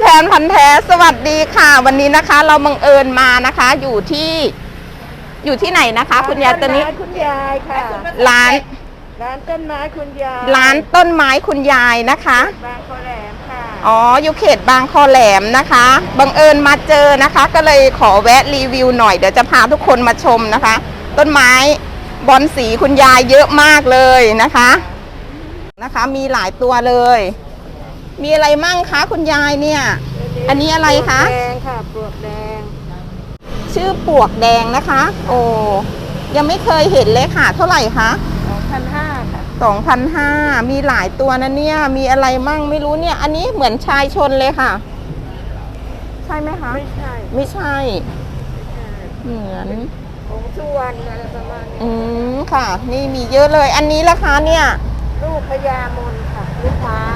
แพนพันธ์แท้สวัสดีค่ะ วันนี้นะคะเราบังเอิญมานะคะ อยู่ที่อยู่ที่ไหนนะคะ คุณยายตอนนี้ ร้คุณยายค่ะ ร้านร้านต้นไม้คุณยายร้านต้นไม้คุณยายนะคะ บางคอแหลมค่ะอ๋ออยู่เขตบางคอแหลมนะคะบังเอิญมาเจอนะคะ ก็เลยขอแวะรีวิวหน่อยเดี๋ยวจะพาทุกคนมาชมนะคะ ต้นไม้บอนสีคุณยายเยอะมากเลยนะคะ นะคะ มีหลายตัวเลย มีอะไรมั่งคะคุณยายเนี่ย อันนี้อะไรคะ ปลวกแดงค่ะปลวกแดง ชื่อปวกแดงนะคะ โอ้ยังไม่เคยเห็นเลยค่ะ เท่าไหร่คะ2,500ค่ะ 2,500มีหลายตัวนะเนี่ย มีอะไรมั่งไม่รู้เนี่ย อันนี้เหมือนชายชนเลยค่ะ ใช่ไหมคะ ไม่ใช่ไม่ใช่ไม่ใช่เหมือนองค์สุวรรณอะไรประมาณนี้อืมค่ะ นี่มีเยอะเลย อันนี้ราคาเนี่ย ลูกพญามนค่ะ ลูกไม้นี่ก็ลูก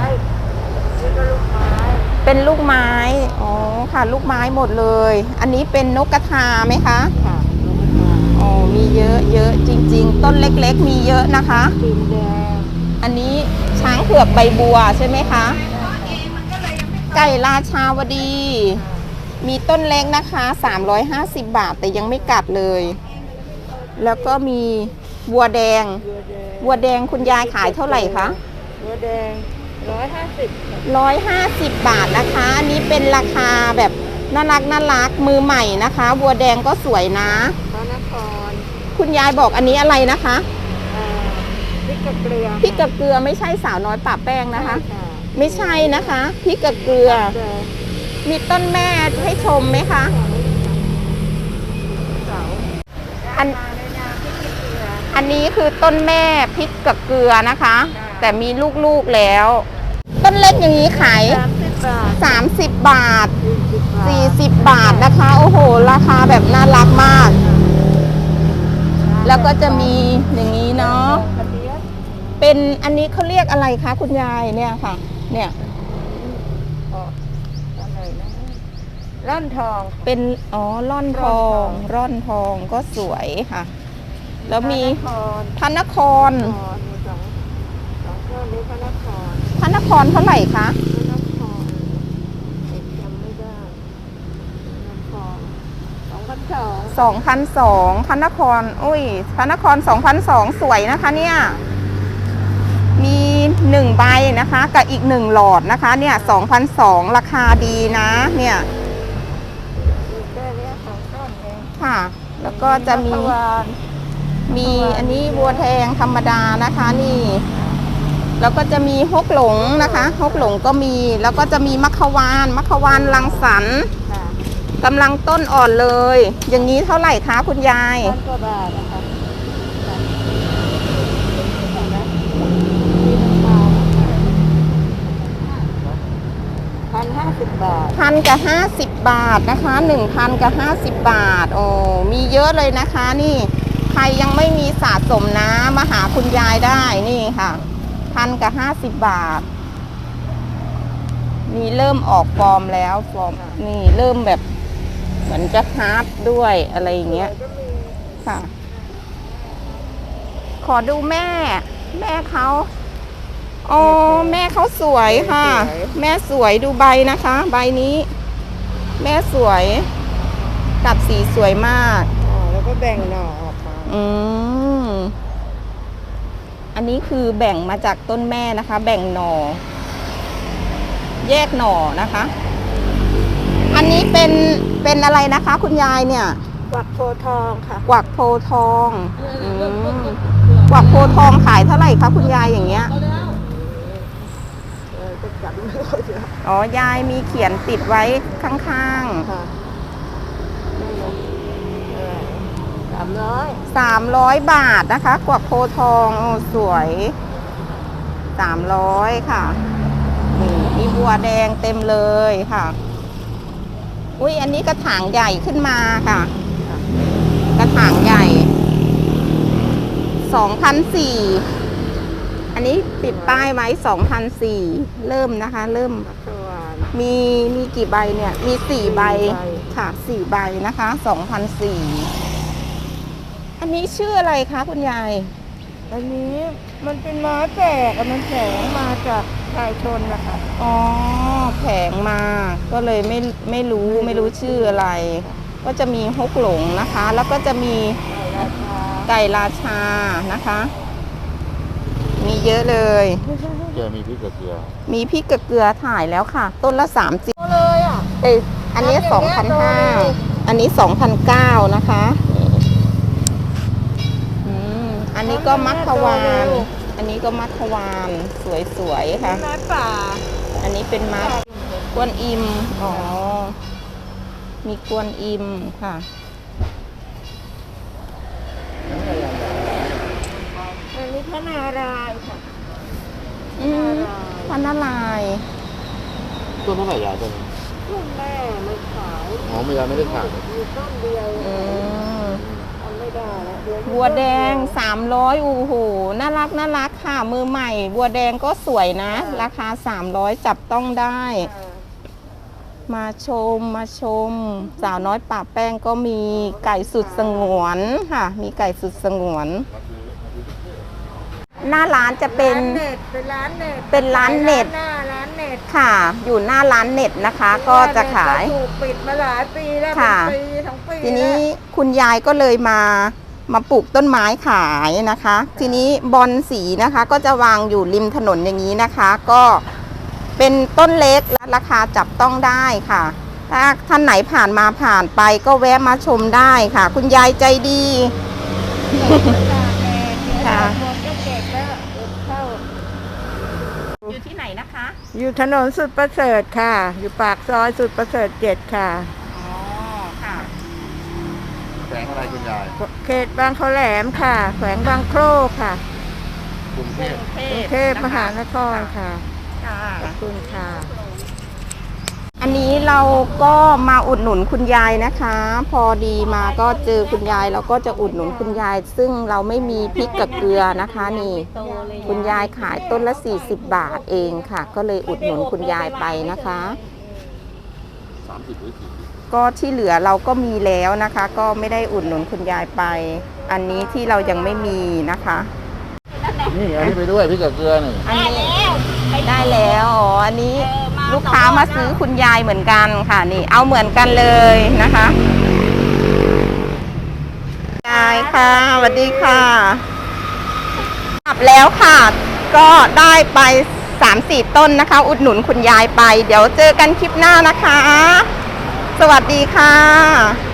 ไม้ เป็นลูกไม้ อ๋อ ค่ะลูกไม้หมดเลย อันนี้เป็นนกกระทาไหมคะ ค่ะลูกไม้อ๋อ มีเยอะเยอะจริง ๆ ต้นเล็กๆ มีเยอะนะคะตีนแดงอันนี้ช้างเผือกใบบัวใช่ไหมคะ ไก่ราชาวดี มีต้นเล็กนะคะ 350 บาทแต่ยังไม่กัดเลย แล้วก็มีบัวแดง บัวแดงบัวแดงคุณยายขายเท่าไหร่คะ บัวแดง ร้อยห้าสิบค่ะ150บาทนะคะ อันนี้เป็นราคาแบบน่ารักน่ารักมือใหม่นะคะ บัวแดงก็สวยนะ พระนครคุณยายบอกอันนี้อะไรนะคะอ่าพริกกระเกลือพริกกับเกลือไม่ใช่สาวน้อยป่าแป้งนะคะใช่ไม่ใช่นะคะพริกกับเกลือ เกลือมีต้นแม่ให้ชมไหมคะ เสาอันมาในนามพริกกระเกลืออันนี้คือต้นแม่พริกกับเกลือนะคะ แต่มีลูกๆแล้ว ต้นเล็กอย่างนี้ขายสามสิบบาท 30บาทสี่สิบบาท 40 บาทนะคะ โอ้โห ราคาแบบน่ารักมาก แล้วก็จะมีอย่างนี้เนาะกระเทียมเป็นอันนี้เขาเรียกอะไรคะคุณยายเนี่ยค่ะ เนี่ยออกอะไรนะร่อนทอง เป็น อ๋อ ร่อนทอง ร่อนทองก็สวยค่ะ แล้วมีพระนคร พระนครพระนครเท่าไหร่คะพระนครเด็กจำไม่ได้พระนครสองพันสอง2,002พระนครอุ้ยพระนคร2,002สวยนะคะเนี่ยมีหนึ่งใบนะคะกับอีกหนึ่งหลอดนะคะเนี่ย2,002ราคาดีนะเนี่ยมีแค่เนี้ยสองต้นเองค่ะ แล้วก็จะมีมขวานมีอันนี้บัวแทงธรรมดานะคะนี่ แล้วก็จะมีฮกหลงนะคะฮกหลงก็มีแล้วก็จะมีมัคควานมัคควานลังสรรค์ค่ะกำลังต้นอ่อนเลย อย่างนี้เท่าไหร่คะคุณยายพันกว่าบาทนะคะพันห้าสิบบาทพันกับห้าสิบบาทนะคะหนึ่งพันกับห้าสิบบาท โอ้มีเยอะเลยนะคะนี่ ใครยังไม่มีสะสมนะมาหาคุณยายได้นี่ค่ะ พันกับห้าสิบบาท มีเริ่มออกฟอร์มแล้วฟอร์มนี่เริ่มแบบเหมือนจะฮาร์ดด้วยอะไรอย่างเงี้ยก็มีค่ะ ขอดูแม่ แม่เขาอ๋อแม่เขาสวยค่ะ แม่สวยดูใบนะคะ ใบนี้ แม่สวย กัดสีสวยมากอ่าแล้วก็แบ่งหน่อออกมาอืม อันนี้คือแบ่งมาจากต้นแม่นะคะ แบ่งหน่อ แยกหน่อนะคะ อันนี้เป็นเป็นอะไรนะคะ คุณยายเนี่ย กวักโพธิ์ทองค่ะ กวักโพธิ์ทองอืมกวักโพธิ์ทองขายเท่าไหร่คะคุณยายอย่างเงี้ยเออจะจับไม่ค่อยได้อ๋อยายมีเขียนติดไว้ข้างค่ะนี่เลยเออสามร้อยๆสามร้อยบาทนะคะ กวักโพธิ์ทองโอ้สวยสามร้อยค่ะนี่มีบัวแดงเต็มเลยค่ะ อุ้ยอันนี้กระถางใหญ่ขึ้นมาค่ะ กระถางใหญ่สองพันสี่อันนี้ติดป้ายไว้สองพันสี่เริ่มนะคะ เริ่มมัคควานมีมีกี่ใบเนี่ย มีสี่ใบสี่ใบค่ะสี่ใบนะคะสองพันสี่ อันนี้ชื่ออะไรคะคุณยาย อันนี้มันเป็นไม้แตกอะมันแข็งมาจากชายชนนะคะอ๋อแผงมา ก็เลยไม่ไม่รู้ไม่รู้ชื่ออะไร ก็จะมีฮกหลงนะคะ แล้วก็จะมีราคาไก่ราชานะคะ มีเยอะเลยเกลือมีพริกกับเกลือมีพริกกับเกลือถ่ายแล้วค่ะ ต้นละ3ามสิบเลยอะ เอยอันนี้อันนี้สองพันห้าโตเลยอันนี้สองพันเก้านะคะอืม อันนี้ก็มัคควานอันนี้ก็มัคควานสวยๆค่ะ ไม้ป่าอันนี้เป็นมัดกวนอิม อ๋อ มีกวนอิมค่ะ อันนี้พระนารายณ์ค่ะอืมพันนารายณ์ต้นเท่าไหร่ยายต้นนี้ลูกแม่ไม่ขายอ๋อไม่ยายไม่ได้ขายมีต้นเดียวอืม บัวแดง 300โอ้โหน่ารักน่ารักค่ะ มือใหม่ บัวแดงก็สวยนะ ราคา 300 จับต้องได้อ่ามาชมมาชม สาวน้อยป่าแป้งก็มีไก่สุดสงวนค่ะ มีไก่สุดสงวน หน้าร้านจะเป็นร้านเน็ตเป็นร้านเน็ตเป็นร้านเน็ตหน้าร้านเน็ ตค่ะ อยู่หน้าร้านเน็ตนะคะ ก็จะขาย ถูกปิดมาหลายปีแล้วค่ะ เป็นปีสองปีทีนี้แล้วคุณยายก็เลยมามาปลูกต้นไม้ขายนะคะ ทีนี้บอลสีนะคะ ก็จะวางอยู่ริมถนนอย่างนี้นะคะ ก็เป็นต้นเล็กและราคาจับต้องได้ค่ะ ถ้าท่านไหนผ่านมาผ่านไปก็แวะมาชมได้ค่ะ คุณยายใจดีค่ะ หมดก็เก็บแล้วเก็บเข้า อยู่ที่ไหนนะคะ อยู่ถนนสุดประเสริฐค่ะ อยู่ปากซอยสุดประเสริฐเจ็ดค่ะ อ๋อ ค่ะ แสงอะไรคุณยายเขตบางขแหลมค่ะ แขวงบางโครกค่ะ กรุงเทพกรุงเทพมหานครค่ะ ค่ะ ขอบคุณค่ะ อันนี้เราก็มาอุดหนุนคุณยายนะคะ พอดีมาก็เจอคุณยายเราก็จะอุดหนุนคุณยาย ซึ่งเราไม่มีพริกกับเกลือนะคะนี่ คุณยายขายต้นละ 40 บาทเองค่ะ ก็เลยอุดหนุนคุณยายไปนะคะสามสิบหรือสี่สิบก็ที่เหลือเราก็มีแล้วนะคะ ก็ไม่ได้อุดหนุนคุณยายไป อันนี้ที่เรายังไม่มีนะคะ นี่อันนี้ไปด้วยพริกกับเกลือนี่อันนี้ได้แล้วอ๋ออันนี้ ลูกค้ามาซื้อคุณยายเหมือนกันค่ะนี่เอาเหมือนกันเลยนะคะยายค่ะสวัสดีค่ะกลับแล้วค่ะ ก็ได้ไปสามสี่ต้นนะคะ อุดหนุนคุณยายไป เดี๋ยวเจอกันคลิปหน้านะคะ สวัสดีค่ะ